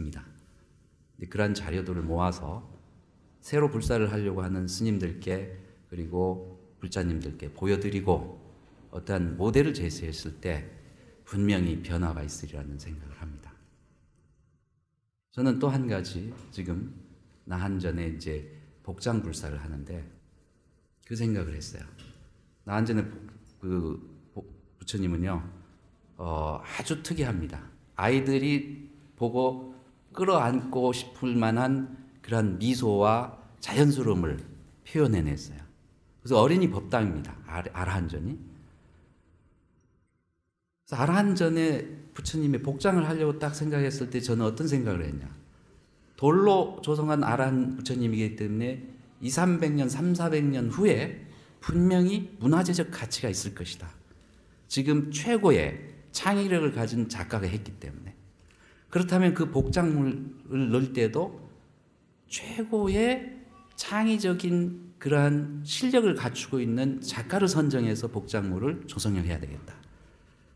있습니다. 그러한 자료들을 모아서 새로 불사를 하려고 하는 스님들께 그리고 불자님들께 보여드리고 어떠한 모델을 제시했을 때 분명히 변화가 있으리라는 생각을 합니다. 저는 또 한 가지 지금 나한전에 이제 복장 불사를 하는데 그 생각을 했어요. 나한전에 그 부처님은요 어, 아주 특이합니다. 아이들이 보고 끌어안고 싶을 만한 그런 미소와 자연스러움을 표현해냈어요. 그래서 어린이 법당입니다. 아라한전이. 아라한전에 부처님의 복장을 하려고 딱 생각했을 때 저는 어떤 생각을 했냐. 돌로 조성한 아라한 부처님이기 때문에 2, 300년, 3, 400년 후에 분명히 문화재적 가치가 있을 것이다. 지금 최고의 창의력을 가진 작가가 했기 때문에. 그렇다면 그 복장물을 넣을 때도 최고의 창의적인 그러한 실력을 갖추고 있는 작가를 선정해서 복장물을 조성을 해야 되겠다.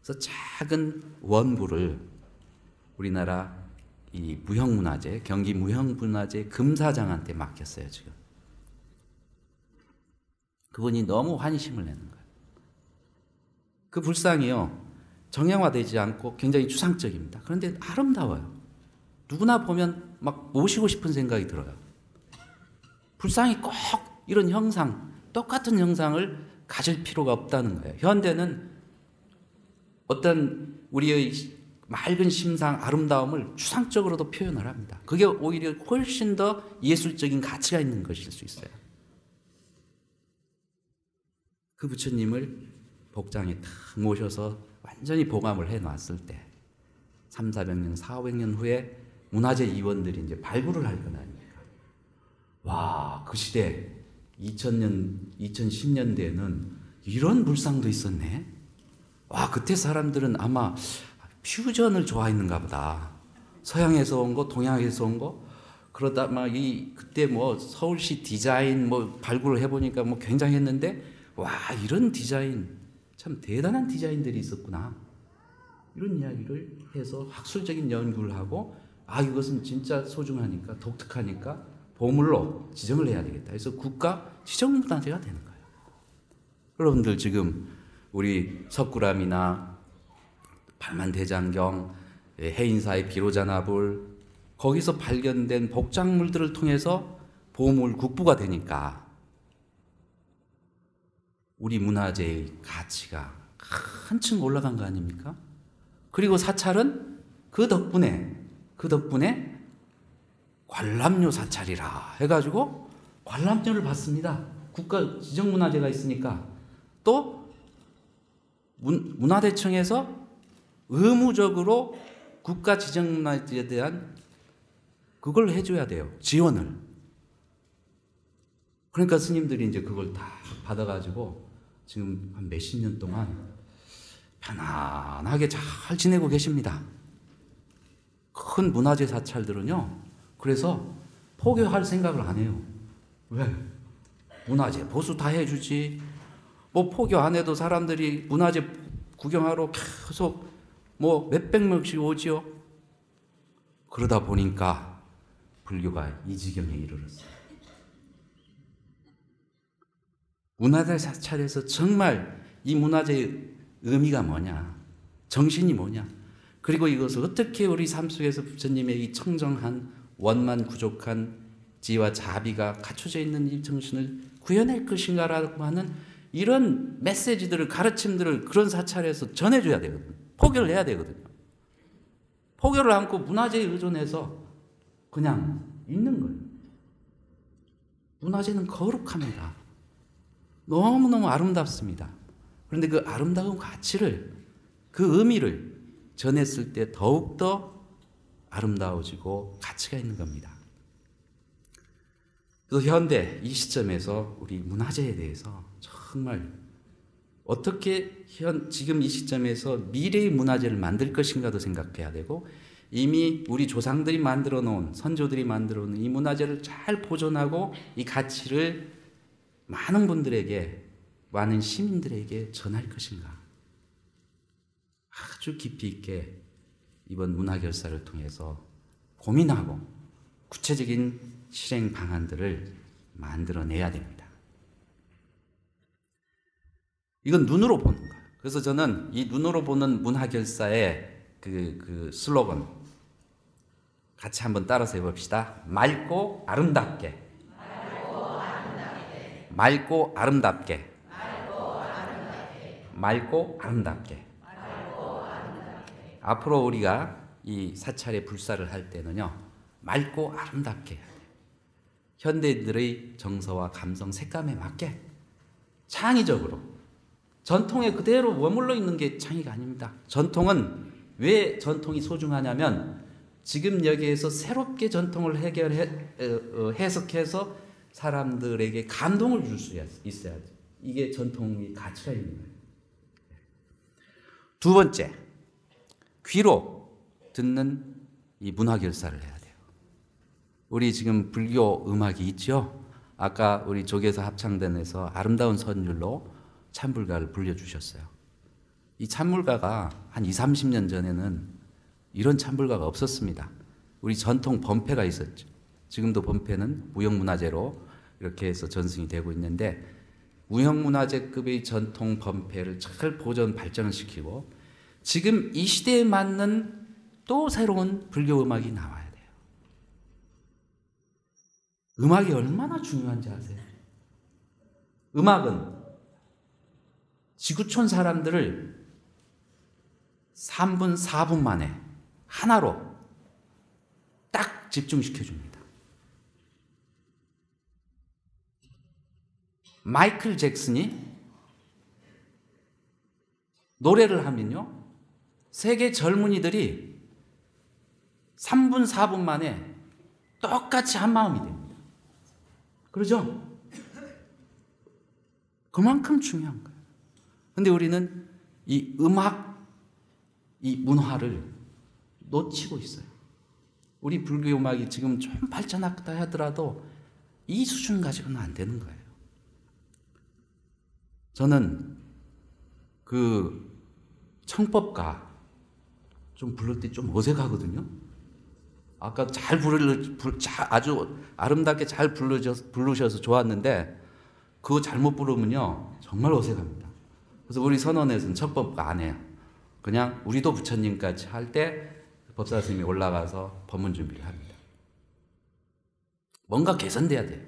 그래서 작은 원부를 우리나라 이 무형문화재, 경기 무형문화재 금사장한테 맡겼어요, 지금. 그분이 너무 환심을 내는 거예요. 그 불상이요, 정형화되지 않고 굉장히 추상적입니다. 그런데 아름다워요. 누구나 보면 막 모시고 싶은 생각이 들어요. 불상이 꼭 이런 형상, 똑같은 형상을 가질 필요가 없다는 거예요. 현대는 어떤 우리의 맑은 심상, 아름다움을 추상적으로도 표현을 합니다. 그게 오히려 훨씬 더 예술적인 가치가 있는 것일 수 있어요. 그 부처님을 복장에 탁 모셔서 완전히 보감을 해 놨을 때 3, 400년, 4, 500년 후에 문화재 이원들이 이제 발굴을 할 건 아닙니까? 와, 그 시대 2000년, 2010년대에는 이런 불상도 있었네. 와, 그때 사람들은 아마 퓨전을 좋아했는가 보다. 서양에서 온 거, 동양에서 온 거. 그러다 막 이 그때 뭐 서울시 디자인 뭐 발굴을 해 보니까 뭐 굉장했는데 와 이런 디자인 참 대단한 디자인들이 있었구나. 이런 이야기를 해서 학술적인 연구를 하고 아 이것은 진짜 소중하니까 독특하니까 보물로 지정을 해야 되겠다. 그래서 국가 지정문화재가 되는 거예요. 여러분들 지금 우리 석굴암이나 발만대장경, 예, 해인사의 비로자나불 거기서 발견된 복작물들을 통해서 보물 국부가 되니까 우리 문화재의 가치가 한층 올라간 거 아닙니까? 그리고 사찰은 그 덕분에 그 덕분에 관람료 사찰이라 해가지고 관람료를 받습니다. 국가 지정문화재가 있으니까 또 문, 문화대청에서 의무적으로 국가 지정문화재에 대한 그걸 해줘야 돼요. 지원을. 그러니까 스님들이 이제 그걸 다 받아가지고 지금 한 몇십 년 동안 편안하게 잘 지내고 계십니다. 큰 문화재 사찰들은요, 그래서 포교할 생각을 안 해요. 왜? 문화재 보수 다 해주지. 뭐 포교 안 해도 사람들이 문화재 구경하러 계속 뭐 몇백 명씩 오지요. 그러다 보니까 불교가 이 지경에 이르렀어요. 문화재 사찰에서 정말 이 문화재 의 의미가 뭐냐, 정신이 뭐냐, 그리고 이것을 어떻게 우리 삶 속에서 부처님의 이 청정한 원만 부족한 지와 자비가 갖춰져 있는 이 정신을 구현할 것인가라고 하는 이런 메시지들을 가르침들을 그런 사찰에서 전해줘야 되거든요. 포교를 해야 되거든요. 포교를 안고 문화재에 의존해서 그냥 있는 거예요. 문화재는 거룩합니다. 너무너무 아름답습니다. 그런데 그 아름다운 가치를, 그 의미를 전했을 때 더욱더 아름다워지고 가치가 있는 겁니다. 그래서 현대 이 시점에서 우리 문화재에 대해서 정말 어떻게 현, 지금 이 시점에서 미래의 문화재를 만들 것인가도 생각해야 되고 이미 우리 조상들이 만들어 놓은, 선조들이 만들어 놓은 이 문화재를 잘 보존하고 이 가치를 많은 분들에게, 많은 시민들에게 전할 것인가? 아주 깊이 있게 이번 문화결사를 통해서 고민하고 구체적인 실행 방안들을 만들어내야 됩니다. 이건 눈으로 보는 거예요. 그래서 저는 이 눈으로 보는 문화결사의 그, 그 슬로건 같이 한번 따라서 해봅시다. 맑고 아름답게. 맑고 아름답게. 맑고 아름답게. 앞으로 우리가 이 사찰의 불사를 할 때는요, 맑고 아름답게 해야 돼요. 현대인들의 정서와 감성, 색감에 맞게 창의적으로 전통에 그대로 머물러 있는 게 창의가 아닙니다. 전통은 왜 전통이 소중하냐면 지금 여기에서 새롭게 전통을 해결해 어, 어, 해석해서 사람들에게 감동을 줄 수 있어야지. 이게 전통의 가치가 있는 거예요. 두 번째, 귀로 듣는 이 문화 결사를 해야 돼요. 우리 지금 불교 음악이 있죠? 아까 우리 조계사 합창단에서 아름다운 선율로 찬불가를 불려주셨어요. 이 찬불가가 한 2, 30년 전에는 이런 찬불가가 없었습니다. 우리 전통 범패가 있었죠. 지금도 범패는 무형문화재로 이렇게 해서 전승이 되고 있는데 무형문화재급의 전통 범패를 잘 보존 발전을 시키고 지금 이 시대에 맞는 또 새로운 불교 음악이 나와야 돼요. 음악이 얼마나 중요한지 아세요? 음악은 지구촌 사람들을 3분, 4분 만에 하나로 딱 집중시켜 줍니다. 마이클 잭슨이 노래를 하면요. 세계 젊은이들이 3분, 4분 만에 똑같이 한 마음이 됩니다. 그러죠? 그만큼 중요한 거예요. 근데 우리는 이 음악, 이 문화를 놓치고 있어요. 우리 불교 음악이 지금 좀 발전했다 하더라도 이 수준 가지고는 안 되는 거예요. 저는 그 청법가 좀 부를 때 좀 어색하거든요. 아까 잘 부르, 아주 아름답게 잘 부르셔서, 부르셔서 좋았는데 그거 잘못 부르면요 정말 어색합니다. 그래서 우리 선언에서는 청법가 안 해요. 그냥 우리도 부처님까지 할 때 법사 스님이 올라가서 법문 준비를 합니다. 뭔가 개선돼야 돼요.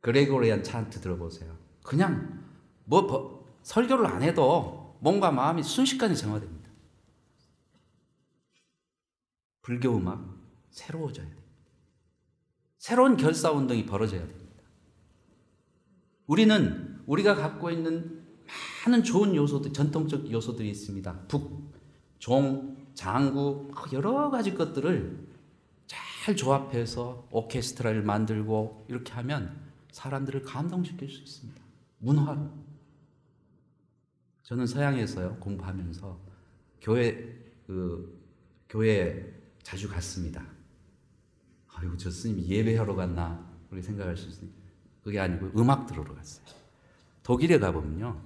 그레고리안 찬트 들어보세요. 그냥 뭐 버, 설교를 안 해도 몸과 마음이 순식간에 정화됩니다. 불교 음악 새로워져야 돼요. 새로운 결사 운동이 벌어져야 됩니다. 우리는 우리가 갖고 있는 많은 좋은 요소들, 전통적 요소들이 있습니다. 북, 종, 장구, 여러 가지 것들을 잘 조합해서 오케스트라를 만들고 이렇게 하면 사람들을 감동시킬 수 있습니다. 문화로. 저는 서양에서요, 공부하면서 교회, 그, 교회 자주 갔습니다. 아이고, 저 스님이 예배하러 갔나? 우리 생각할 수 있으니. 그게 아니고 음악 들으러 갔어요. 독일에 가보면요.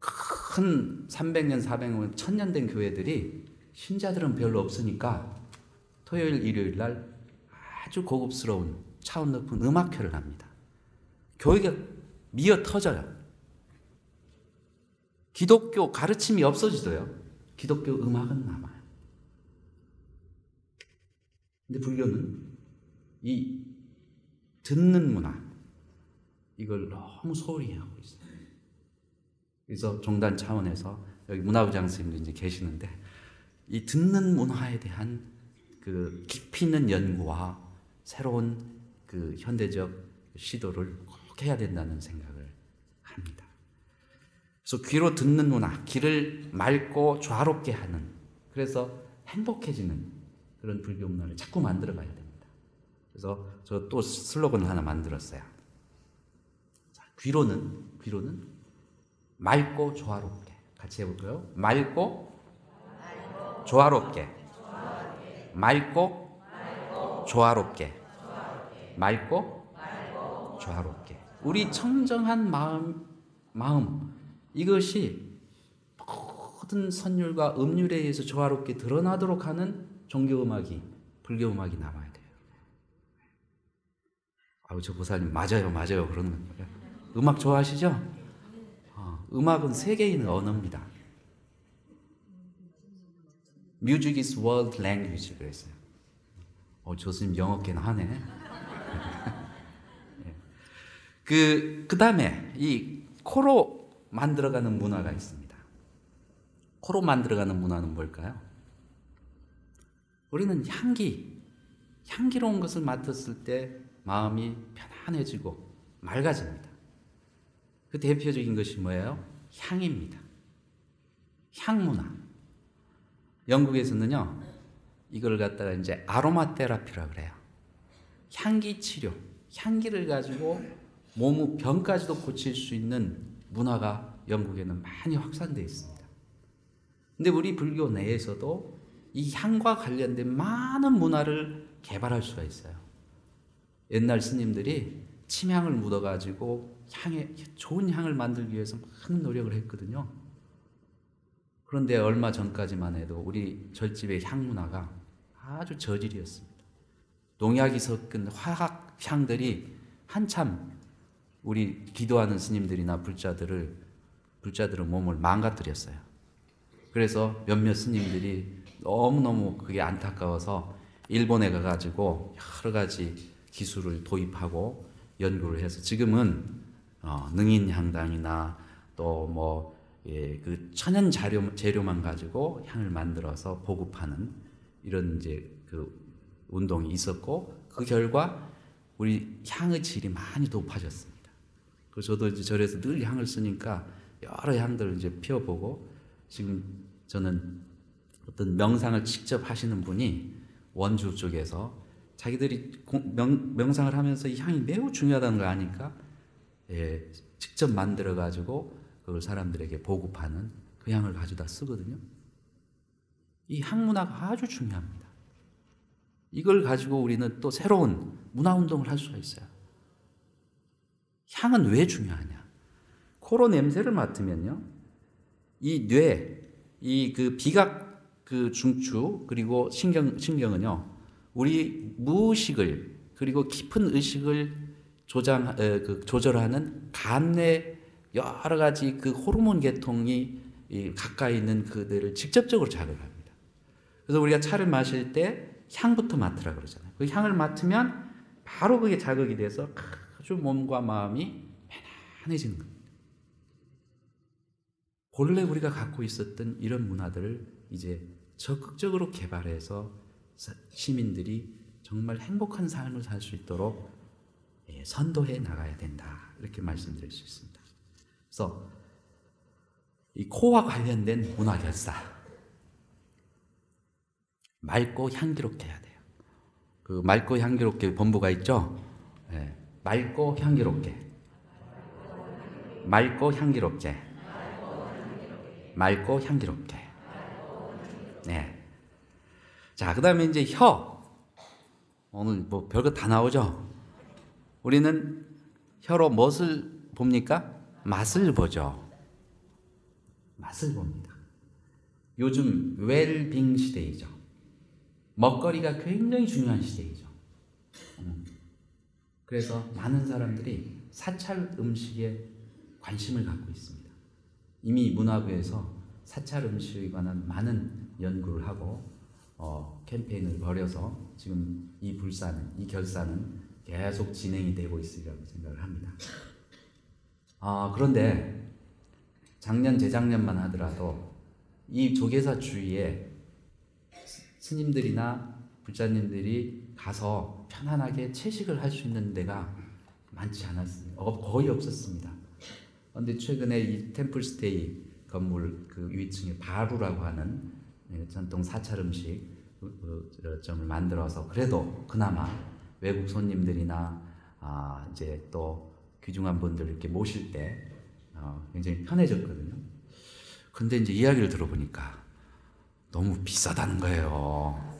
큰 300년, 400년, 1000년 된 교회들이 신자들은 별로 없으니까 토요일, 일요일 날 아주 고급스러운 차원 높은 음악회를 합니다. 교회가 미어 터져요. 기독교 가르침이 없어지도요. 기독교 음악은 남아요. 근데 불교는 이 듣는 문화, 이걸 너무 소홀히 하고 있어요. 그래서 종단 차원에서 여기 문화부장 선생님도 이제 계시는데 이 듣는 문화에 대한 그 깊이 있는 연구와 새로운 그 현대적 시도를 꼭 해야 된다는 생각을 합니다. 그래서 귀로 듣는 문화, 귀를 맑고 좌롭게 하는 그래서 행복해지는 그런 불교 문화를 자꾸 만들어 가야 됩니다. 그래서 저 또 슬로건을 하나 만들었어요. 귀로는 귀로는 맑고 조화롭게 같이 해볼까요? 맑고 조화롭게 맑고 조화롭게 맑고 조화롭게 우리 청정한 마음 마음 이것이 모든 선율과 음률에 의해서 조화롭게 드러나도록 하는 종교 음악이 불교 음악이 남아야 돼요. 아우 저 보사님 맞아요, 맞아요 그러는 거예요. 음악 좋아하시죠? 어, 음악은 세계인의 언어입니다. Music is world language 그랬어요. 어, 교수님 영어계는 하네. 그, 그 다음에 이 코로 만들어가는 문화가 있습니다. 코로 만들어가는 문화는 뭘까요? 우리는 향기, 향기로운 것을 맡았을 때 마음이 편안해지고 맑아집니다. 그 대표적인 것이 뭐예요? 향입니다. 향문화. 영국에서는요, 이걸 갖다가 이제 아로마 테라피라 그래요. 향기 치료, 향기를 가지고 몸의 병까지도 고칠 수 있는 문화가 영국에는 많이 확산되어 있습니다. 근데 우리 불교 내에서도 이 향과 관련된 많은 문화를 개발할 수가 있어요. 옛날 스님들이 침향을 묻어가지고 향에 좋은 향을 만들기 위해서 많은 노력을 했거든요. 그런데 얼마 전까지만 해도 우리 절집의 향 문화가 아주 저질이었습니다. 농약이 섞은 화학 향들이 한참 우리 기도하는 스님들이나 불자들을 불자들의 몸을 망가뜨렸어요. 그래서 몇몇 스님들이 너무너무 그게 안타까워서 일본에 가가지고 여러 가지 기술을 도입하고 연구를 해서 지금은 어, 능인향당이나 또뭐 예, 그 천연 자료, 재료만 가지고 향을 만들어서 보급하는 이런 이제 그 운동이 있었고 그 결과 우리 향의 질이 많이 높아졌습니다. 그래서 저도 이제 절에서 늘 향을 쓰니까 여러 향들을 이제 피워보고 지금 저는 어떤 명상을 직접 하시는 분이 원주 쪽에서 자기들이 명, 명상을 하면서 이 향이 매우 중요하다는 걸 아니까 예, 직접 만들어 가지고 그걸 사람들에게 보급하는 그 향을 가져다 쓰거든요. 이 향문화가 아주 중요합니다. 이걸 가지고 우리는 또 새로운 문화 운동을 할 수가 있어요. 향은 왜 중요하냐? 코로 냄새를 맡으면요. 이 뇌, 이 그 비각 그 중추, 그리고 신경, 신경은요. 우리 무의식을, 그리고 깊은 의식을 조장, 어, 그 조절하는 간내 여러 가지 그 호르몬 계통이 가까이 있는 그들을 직접적으로 자극합니다. 그래서 우리가 차를 마실 때 향부터 맡으라 그러잖아요. 그 향을 맡으면 바로 그게 자극이 돼서 아주 몸과 마음이 편안해지는 겁니다. 본래 우리가 갖고 있었던 이런 문화들을 이제 적극적으로 개발해서 시민들이 정말 행복한 삶을 살 수 있도록 예, 선도해 나가야 된다. 이렇게 말씀드릴 수 있습니다. 그래서 이 코와 관련된 문화 결사 맑고 향기롭게 해야 돼요. 그 맑고 향기롭게 본부가 있죠. 네. 맑고 향기롭게, 맑고 향기롭게, 맑고 향기롭게. 네. 자, 그 다음에 이제 혀. 오늘 뭐 별거 다 나오죠. 우리는 혀로 무엇을 봅니까? 맛을 보죠. 맛을 봅니다. 요즘 웰빙 시대이죠. 먹거리가 굉장히 중요한 시대이죠. 음. 그래서 많은 사람들이 사찰 음식에 관심을 갖고 있습니다. 이미 문화부에서 사찰 음식에 관한 많은 연구를 하고 어, 캠페인을 벌여서 지금 이 불사는 이 결사는 계속 진행이 되고 있으리라고 생각을 합니다. 아, 그런데 작년, 재작년만 하더라도 이 조계사 주위에 스님들이나 불자님들이 가서 편안하게 채식을 할 수 있는 데가 많지 않았습니다. 어, 거의 없었습니다. 그런데 최근에 이 템플스테이 건물 그 위층에 바루라고 하는 예, 전통 사찰 음식 점을 만들어서 그래도 그나마 외국 손님들이나 아 이제 또 귀중한 분들 이렇게 모실 때 어, 굉장히 편해졌거든요. 근데 이제 이야기를 들어보니까 너무 비싸다는 거예요.